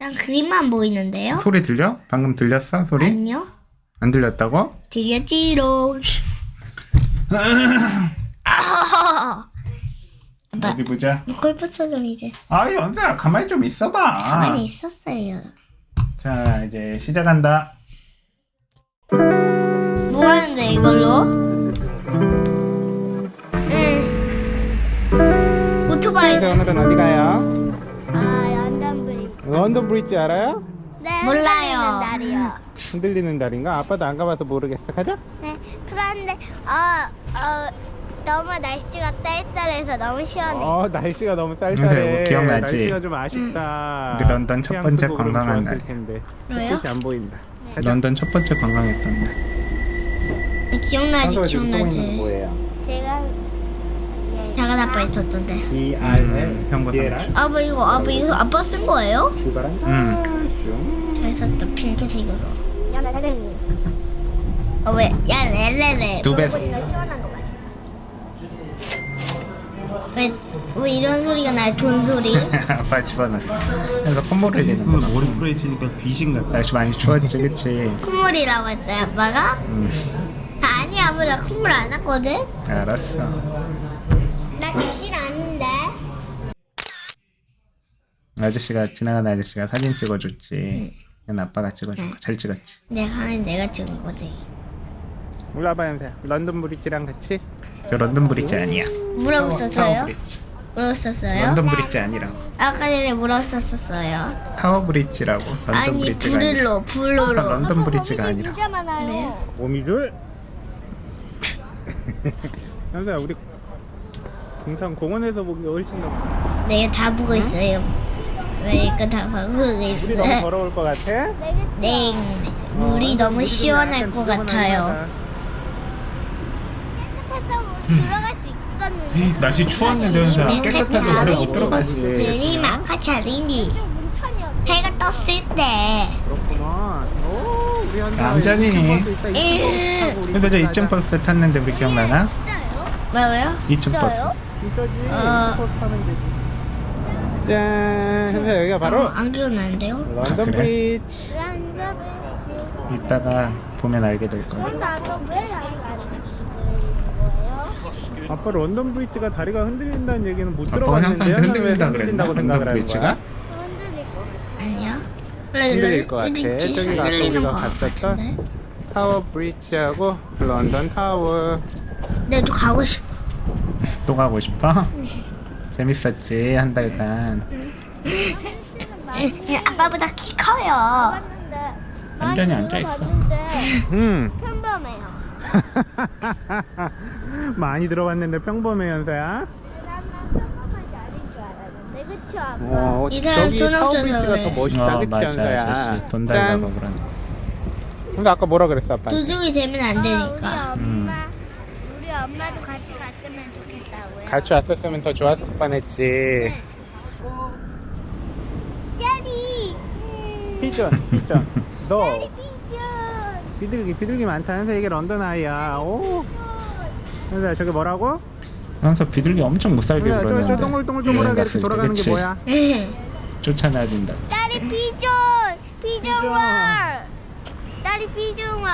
난 그림만 보이는데요? 소리 들려? 방금 들렸어? 소리? 아니요. 안 들렸다고? 들렸지롱. 어디 보자. 골프 소정이 됐어. 아 연서야 가만히 좀 있어봐. 가만히 있었어요. 자 이제 시작한다. 뭐 하는데 이걸로? 응. 오토바이. 오늘은 어디 가요? 아, 런던 브릿지 알아요? 네, 몰라요. 흔들리는 날이요. 흔들리는 달인가? 아빠도 안 가봐서 모르겠어. 가자. 네, 그런데 어, 어, 너무 날씨가 쌀쌀해서 너무 시원해. 어 날씨가 너무 쌀쌀해. 뭐 기억나지? 날씨가 좀 아쉽다. 우리 런던 첫 번째 관광한 좋았을 날. 텐데. 왜요? 햇빛이 안 보인다. 가자. 런던 첫 번째 관광했던 날. 기억나지, 지금 기억나지. 뭐예요? 작은 아빠 있었던데. D R L 형부 DLR 아빠 이거 아빠 이거 아빠 쓴 거예요? 출발한다. 응. 슝. 잘 썼다 핑크색으로. 연애 사장님. 어 왜? 야 렐레레. 두 배. 이거 시원한 거 봐. 왜, 왜 이런 소리가 날? 돈 소리? 아빠 집어넣었어. 그래서 콧물을 흘리는 거. 머리 풀어지니까 귀신 같다. 날씨 많이 추웠지, 그치? 콧물이라고 했어요 아빠가? 응. 아니 아빠 나 콧물 안 났거든? 알았어. 아저씨가 지나가는 아저씨가 사진 찍어줬지. 그건 아빠가 찍어준 거. 잘 찍었지. 내가 내가 찍은 거지. 올라봐 연서야. 런던 브릿지랑 같이. 저 런던 브릿지 아니야. 브릿지. 뭐라고 썼어요? 런던 브릿지 아니라고. 아까 전에 썼었어요? 타워 브릿지라고. 런던 아니 브릿지가 아니라. 불을로 불로로 런던 브릿지가 아니라. 진짜 많아요. 오미줄. 연서야 우리 동산 공원에서 보기가 훨씬 더. 내가 다 보고 있어요 왜 이거 다 보고 물이 너무 더러울 것 같아? 네 물이 너무 시원할 것 같아요 들어갈 수 있었는데. 날씨 추웠는데 현수야 깨끗한데 물에 못 들어가지. 마카차리니 문천이었는데. 해가 떴을 때 그렇구만. 오, 우리 현서. 남자니. 근데 저 2층 버스 탔는데 우리 기억나나? 진짜요? 뭐라고요? 2층 버스. 진짜지. 어. 버스 타면 되 지. 짠. 현서 여기가 바로 어, 안 기억나는데요? 런던 그래? 브릿지. 이따가 보면 알게 될 거야. 근데 아까 왜 여기 거예요? 아빠 런던 브릿지가 다리가 흔들린다는 얘기는 못 아빠가 들어봤는데 흔들린다 흔들린다고 그랬나? 생각을 런던 하는 브릿지가? 흔들릴. 아니요 흔들릴 것 같아. 저기가 아까 흔들리는 우리가 거 갔었던 같은데 타워 브릿지하고 런던 타워. 내도 가고 싶어 또 가고 싶어? 재밌었지 한 달간. 아빠보다 키 커요. 완전히 앉아있어. 음. 평범해요. 많이 들어봤는데 평범해 평범하지 줄 알았는데 그쵸 아빠? 어, 이 사람 저기. 더 멋있다, 어 그치 맞아 현서야. 아저씨 돈 짠. 달라고 그러네. 현서 아까 뭐라 그랬어 아빠? 도둑이 되면 안 어, 우리 되니까 엄마 엄마도 같이 갔으면 좋겠다고요. 같이 왔었으면 더 좋았을 뻔했지. 짜리. 피전, 피전. 너 피준. 비둘기, 비둘기 많다. 현서 이게 런던 아이야. 오. 현서야 저게 뭐라고? 그래서 비둘기 엄청 못 살게 현서야 저, 저 그러는데. 동글동글동글하게 여행 이렇게 갔을 때, 돌아가는 게 그치? 뭐야? 쫓아내야 된다. 짜리 피준. 피준월. 짜리 피준월.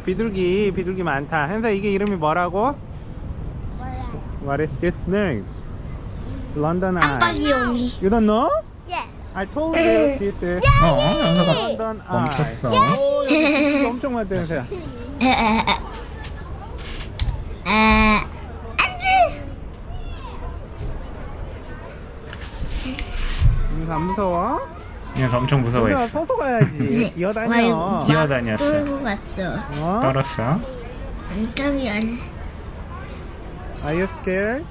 음, 비둘기, 비둘기 많다. 현서 이게 이름이 뭐라고? 몰라. What is this name? London Eye. 깜빡이용이 You don't know? 예. I told you this is 어, 현서가 London Eye. 멈췄어. 오, 여기 비둘기 엄청 많다, 현서야. 아, 안돼 현서 안 무서워? 현서 엄청 무서워했어. 서서 가야지. 기어다녀. 기어다녔어. 떨고 갔어 어? 떨었어. 안짝이 안 Are you scared?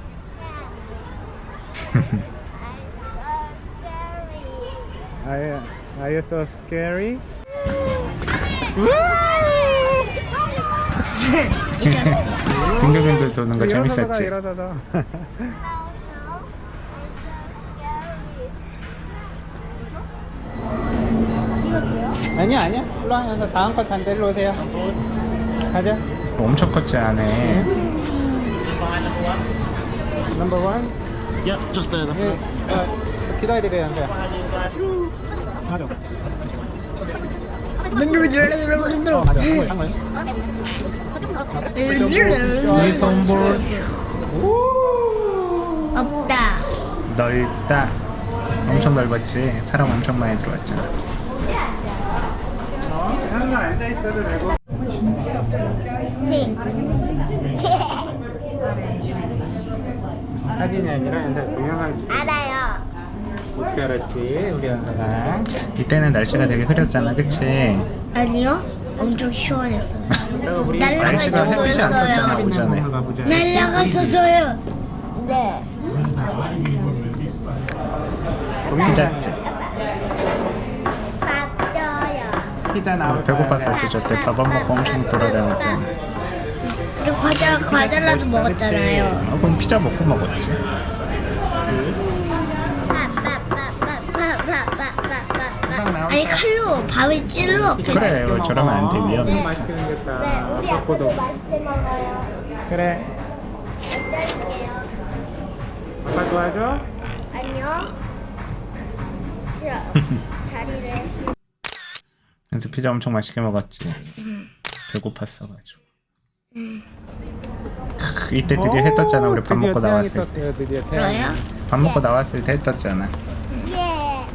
Are you, are you so scary? 빙글빙글 도는 거 재밌었지. 일어서서. 아니야 아니야 일로 와 현서 다음 컷 한대 일로 오세요 가자 엄청 컸지 안에. 넘버 원 Yep, just there. That's 예, it. 어, 기다리래 현서야 맞아 어 맞아 한번 한번 Please on board. 없다. 넓다. 엄청 넓었지. 사람 엄청 많이 들어왔잖아. 어 현서 앉아 있어도 되고 사진이 아니라 현서 동영상 찍 알아요. 어떻게 알았지 우리 현서가 이때는 날씨가 되게 흐렸잖아, 그치? 아니요. 엄청 시원했어요. 날라갈 날씨가 햇빛이 안 떴잖아, 정도였어요. 오전에. 가보자 날라갔었어요. 네. 맞아요. 피자 나올 네, 배고팠어 진짜 때 밥안 먹고 엄청 돌아다녔고 이게 과자 과자라도 먹었잖아요. 아, 그럼 피자 먹고 먹었지 아니 칼로 밥을 찔러 그래. 그래 이거 저러면 안 돼. 위험해. 너무 맛있겠다. 네, 도 그래 아빠 도와줘? 안녕. 자리를. 그래서 피자 엄청 맛있게 먹었지. 배고팠어가지고. 크, 이때 드디어 해 떴잖아. 우리 밥 먹고 태양이 나왔을 때. 드디어 태양이. 그래요? 밥 먹고 나왔을 때 해 떴잖아. 예.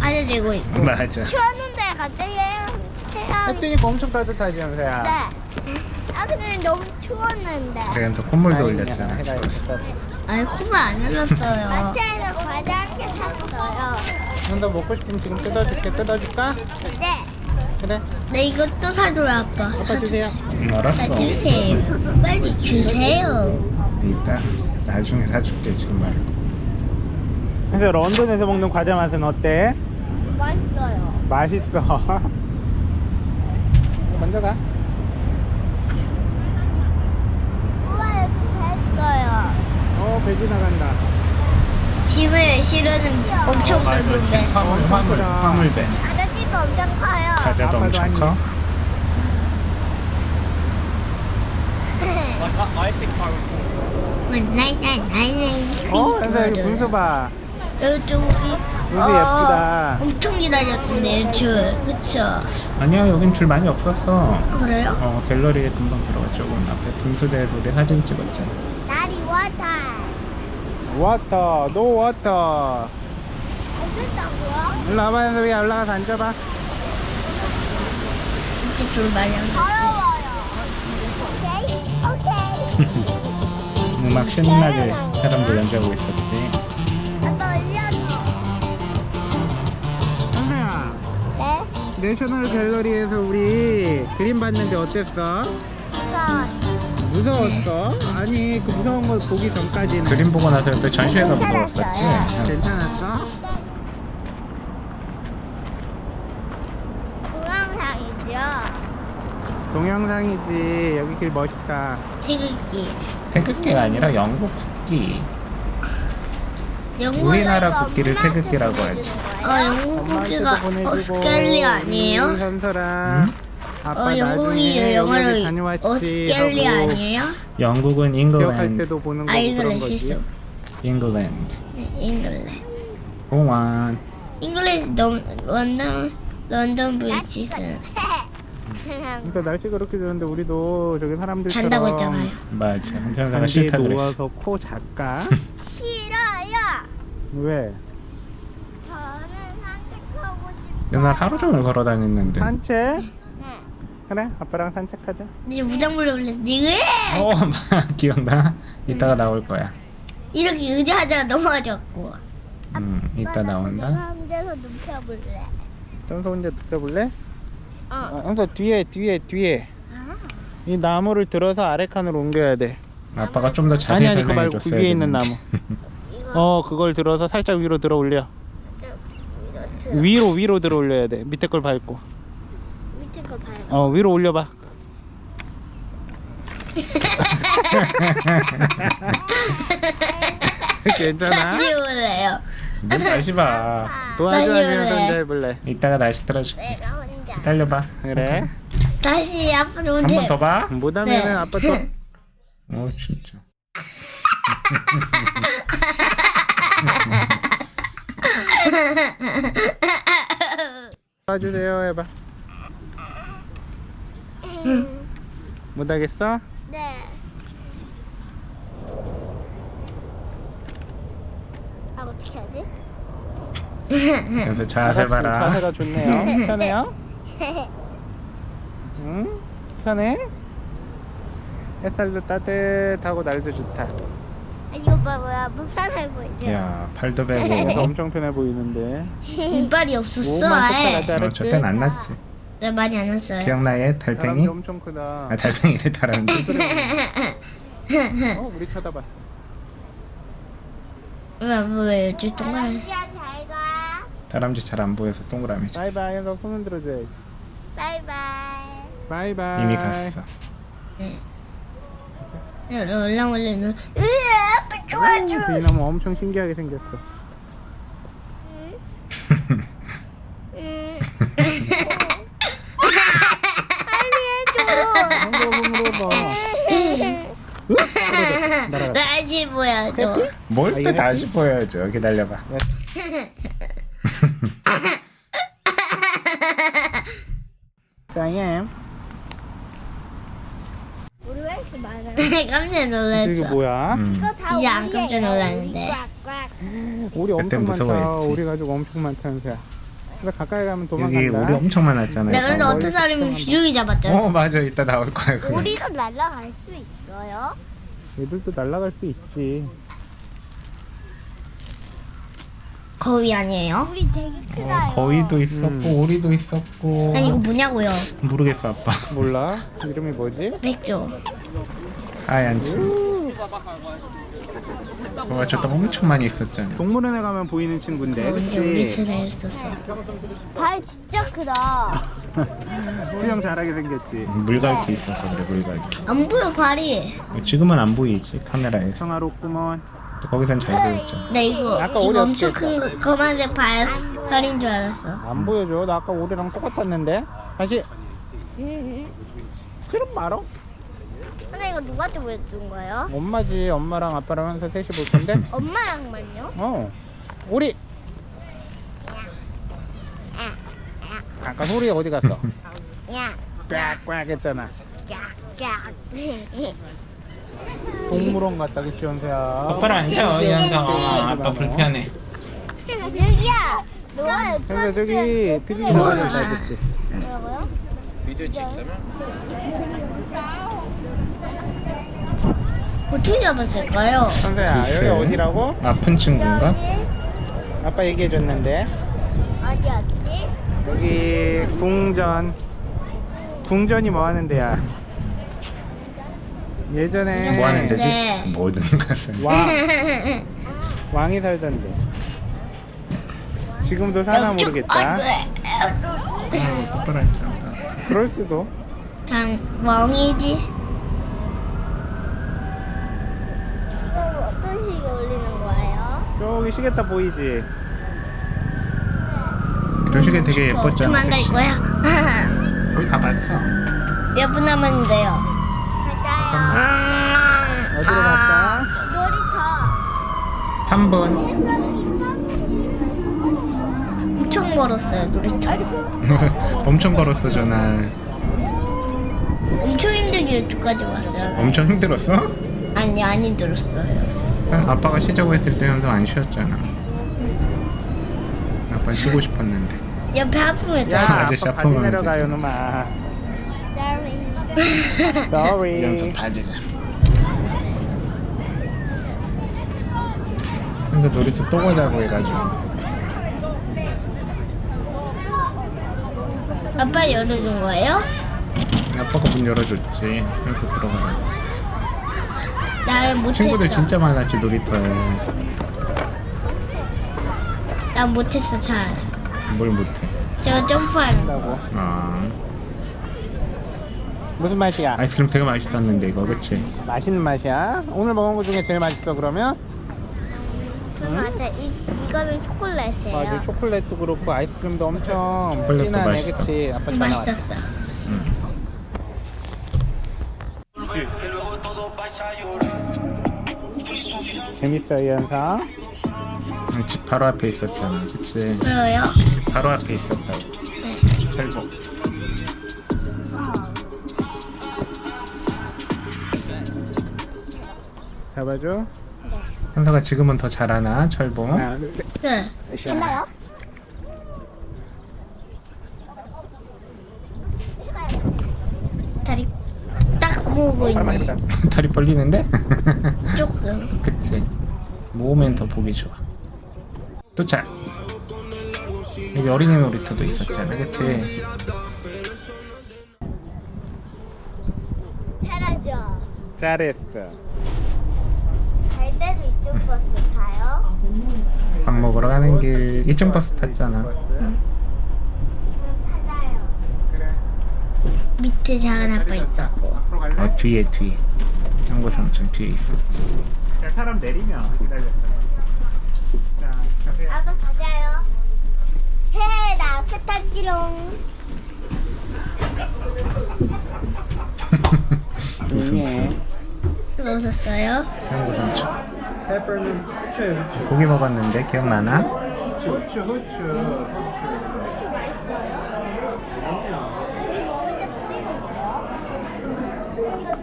과자 들고 있고. 맞아. 추웠는데 갑자기 태양이. 햇뜨니까 엄청 따뜻하지 현서야 네. 아 근데 너무 추웠는데. 그래서 콧물도. 해가 이렇게 떴어. 아니 코가 안 흘렀어요. 마트에서 과자 한개 샀어요. 현서 먹고 싶으면 지금 뜯어줄게 뜯어줄까? 네. 그래 네 이것도 사줘요 아빠. 아빠 주세요 응, 알았어. 사주세요. 빨리 주세요. 이따 나중에 사줄게 지금 말고. 그래서 런던에서 먹는 과자 맛은 어때? 맛있어요. 맛있어 먼저 가 우와 여기 됐어요. 어, 배 지나간다. 집에 실으는 엄청 넓은데. 화물 화물 화물배. 아저씨가 엄청 커요. 과자도 아빠도 엄청 한 커. 나이 나이 나이 나이 어, 현서 여기 분수 봐. 저기 분수 예쁘다. 엄청 기다렸던데 줄 그쵸? 아니야 여긴 줄 많이 없었어. 그래요? 어 갤러리에 금방 들어가 조금 앞에 분수대에서 우리 사진 찍었잖아. 날이 와타. 워터, 노 워터. 안 됐다고요? 일로 와봐, 위에 올라가서 앉아봐. 진짜 줄안 더러워요. 오케이. 오케이. 음악 신나게 사람들 연주하고 있었지. 아빠 올려줘. 현서야, 네. 내셔널 갤러리에서 우리 그림 봤는데 어땠어? 우선 무서웠어? 아니, 그 무서운 거 보기 전까지는. 그림 보고 나서 또 전시회가 무서웠었지. 괜찮았어요. 응. 괜찮았어? 동영상이죠. 동영상이지. 여기 길 멋있다. 태극기 태극기가 아니라 영국 국기. 영국 우리나라 국기를 태극기라고 하지. 어 영국 국기가 어스켈리 아니에요? 우리 현서랑 아빠 어 영국이 나중에 영어로 여기 다녀왔지 어스켈리 하고 아니에요? 영국은 기억할 잉글랜드, 때도 보는 거고 아 그런 잉글랜드 거지. 실수 잉글랜드. 네, 잉글랜드 공원. 잉글랜드 넘, 런던 런던 브리지스 그러니까 날씨 그렇게 좋은데 우리도 저기 사람들처럼 잔다고 했잖아요 맞아. 단지에 싫다 그랬어. 누워서 코 작까? 싫어요. 왜? 저는 산책하고 싶어요. 옛날 하루 종일 걸어 다녔는데. 산책? 네. 그래 아빠랑 산책하자 이제 무당불러 올렸어 왜? 어, 기억나? 이따가 나올 거야. 이렇게 의자하다가 넘어졌고 음, 이따 나온다. 내가 혼자서 눕혀볼래. 현서 혼자 눕혀볼래? 어. 어, 현서 뒤에 뒤에 뒤에 아. 이 나무를 들어서 아래 칸으로 옮겨야 돼 아빠가 좀 더 아니 자세히 아니 그거 설명해 말고 그 줬어야 위에 있는. 나무 어 그걸 들어서 살짝 위로 들어 올려 이거 위로 위로 들어 올려야 돼 밑에 걸 밟고 밑에 거 밟아. 어 위로 올려봐 괜찮아? 다시 오래요 눈 다시 봐. 도와줘 다시 아니면 올래. 해볼래 이따가 날씨 틀어줄게. 내가 혼자. 기다려봐. 그래 다시 아빠도 한 언제 번더 봐. 못하면은 네. 아빠 또 어, 진짜. 봐주세요 해봐 못하겠어? 네. 아 어떻게 하지? 그래서 자세 봐라. 자세가 좋네요 편해요? 응? 편해? 햇살도 따뜻하고 날도 좋다 아, 이거 봐봐요. 불편해 보이죠? 야 팔도 그래서 베고. 엄청 편해 보이는데 이빨이 없었어 몸만 아예 쫓아가지 어? 저땐 안 났지. 네, 많이 안 왔어요 기억나 얘 다람쥐 달팽이? 엄청 크다 아 달팽이래 다람쥐. 어? 우리 쳐다봤어 왜 뭐예요 저 동그라미 다람쥐야 잘 가. 다람쥐 잘 안 보여서 동그라미. 바이바이 해서 손 흔들어줘야지 바이바이. 바이바이 이미 갔어. 올랑 올리는 으아 아빠 좋아줘 비나무 엄청 신기하게 생겼어 음. 한번으로 봐 날아갔다 다시 보여줘 뭘 아, 또 이거 다시 보여줘. 기다려봐. 쌍엠 우리 왜 이렇게 많아요? 깜짝 이게 놀랐어 뭐야? 음. 이거 다 이제 안. 깜짝 놀랐는데. 그땐 엄청 많다 무서워했지. 오리 가지고 엄청 많다면서야 근데 가까이 가면 여기 도망간다 우리 엄청 많았잖아요. 내가 근데 어떤 사람이. 비둘기 잡았잖아 어 맞아 이따 나올 거야 그거. 우리도 날아갈 수 있어요? 얘들도 날아갈 수 있지 거위 아니에요? 우리 되게 크다요. 어, 거위도 있었고 음. 오리도 있었고 아니 이거 뭐냐고요 모르겠어 아빠 몰라 이름이 뭐지? 맥주 친 와, 저또 엄청 많이 있었잖아 동물원에 가면 보이는 친구인데 언제 우리 그치? 스레 있었어. 발 진짜 크다. 수영 잘하게 생겼지. 물갈퀴 있어서 그래 물갈퀴. 안 보여 발이. 지금은 안 보이지 카메라에서. 성화롭구먼 또 거기선 잘 보였죠. 나 이거 아까 이거 엄청 큰 거, 검은색 발 발인 줄 알았어. 안 보여줘. 나 아까 오리랑 똑같았는데. 다시. 음. 싫은 말어 근데 이거 누구한테 보여준 거예요? 엄마지 엄마랑 아빠랑 항상 셋이 볼 건데 엄마랑만요? 어 오리 아까 소리 어디 갔어? 야, 꽉꽉 했잖아. 동물원 갔다 그치 연세야 아빠랑 앉아 이현성아 아빠 불편해 여기야. 너가 저기 뭐야? 나왔다 그치 뭐라고요? 어떻게 잡았을까요? 연세야 여기 글쎄. 어디라고? 아픈 친구인가? 아빠 얘기해줬는데 어디 어디? 여기 궁전 궁전이 뭐 하는 데야 예전에 뭐 하는 네. 데지? 모든 것을 왕 왕이 살던 데 지금도 사나 모르겠다 어, 똑바로 앉아 그럴 수도 장 멍이지 이거 어떤 식에 올리는 거예요? 저기 시계타 보이지 교식에 되게 예뻤잖아 도망갈 그치? 거야 거기 가봤어 몇 분 남았는데요 맞아요. 아, 어디로 갈까? 놀이터. 3번 엄청 멀었어요 놀이터 엄청 걸었어 저날 엄청 힘들게 이쪽까지 왔어요 엄청 힘들었어? 아니 안 힘들었어요 아빠가 쉬자고 했을 때 형도 안 쉬었잖아. 아빠 쉬고 싶었는데. 옆에 야 아저씨 아빠 바지 아프면 내려가요 되지. 놈아. Sorry. 바지를 근데 놀이터 또 가자고 해가지고. 아빠 열어준 거예요? 아빠가 문 열어줬지. 그래서 들어가라 나 는 못했어 친구들 진짜 많았지 놀이터에 난 못했어 잘 뭘 못해 제가 점프하는 거 아 무슨 맛이야? 아이스크림 되게 맛있었는데 이거 그치? 맛있는 맛이야? 오늘 먹은 것 중에 제일 맛있어 그러면? 맞아. 이 이거는 초콜릿이에요. 맞아 초콜릿도 그렇고 아이스크림도 엄청 초콜릿도 진하네 맛있어. 그치? 아빠 왔어 맛있었어 재밌어 이 현상 집 바로 앞에 있었잖아. 그치? 그래요? 집 바로 앞에 있었다고. 네. 철봉. 잡아줘. 현서가 지금은 더 잘하나? 철봉? 하나, 둘, 셋. 네. 됐나요? 다리 바로 많이 있네. 다리 벌리는데? 조금. 그치. 모으면 더 보기 좋아. 도착. 여기 어린이 놀이터도 있었잖아. 그치? 잘하죠. 잘했어. 갈 때도 이쪽 버스 타요? 밥 먹으러 가는 길 2층 버스 탔잖아. 그럼 찾아요. 그래. 밑에 작은 아빠 있다고. 앞으로 갈래? 어, 뒤에 뒤에. 향고 삼촌 뒤에 있었지. 자, 사람 내리면 기다렸다. 자, 가세요. 아빠 가자요. 헤헤 나 앞에 탔지롱. 조용해. 웃었어요? 향고 삼촌. 페퍼는 후추, 후추. 고기 먹었는데 기억나나? 후추, 후추, 후추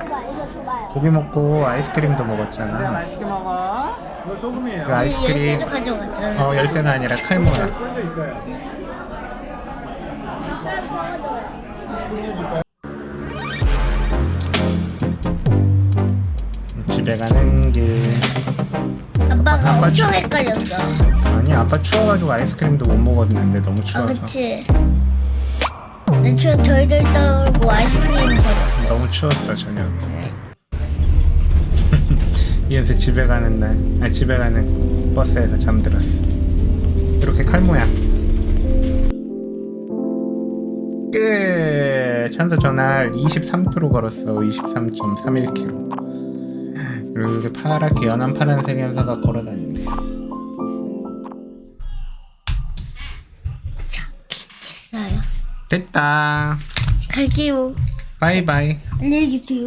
좋아 이거 좋아요. 고기 먹고 아이스크림도 그래, 먹었잖아. 맛있게 먹어. 이거 소금이에요. 그 아이스- 아이스크림. 열쇠도 가져갔잖아. 어 열쇠가 아니라 칼모야. 꽂혀 있어요. 후추 줄까요? 집에 가는 길. 아빠가 아빠 엄청 치- 헷갈렸어. 아니 아빠 추워가지고 아이스크림도 못 먹었는데 너무 아, 추워서. 그치. 난 추워 덜덜 떨고 아이스크림 버렸어. 너무 추웠어 저녁. 이어서 집에 가는 날, 아니 집에 가는 버스에서 잠들었어. 이렇게 칼모야. 끝. 천사 전날 23km 걸었어. 23.31km. 그리고 이렇게 파랗게 연한 파란색 현사가 걸어다니네. 됐어요. 됐다. 갈게요. 바이바이. 안녕히 계세요.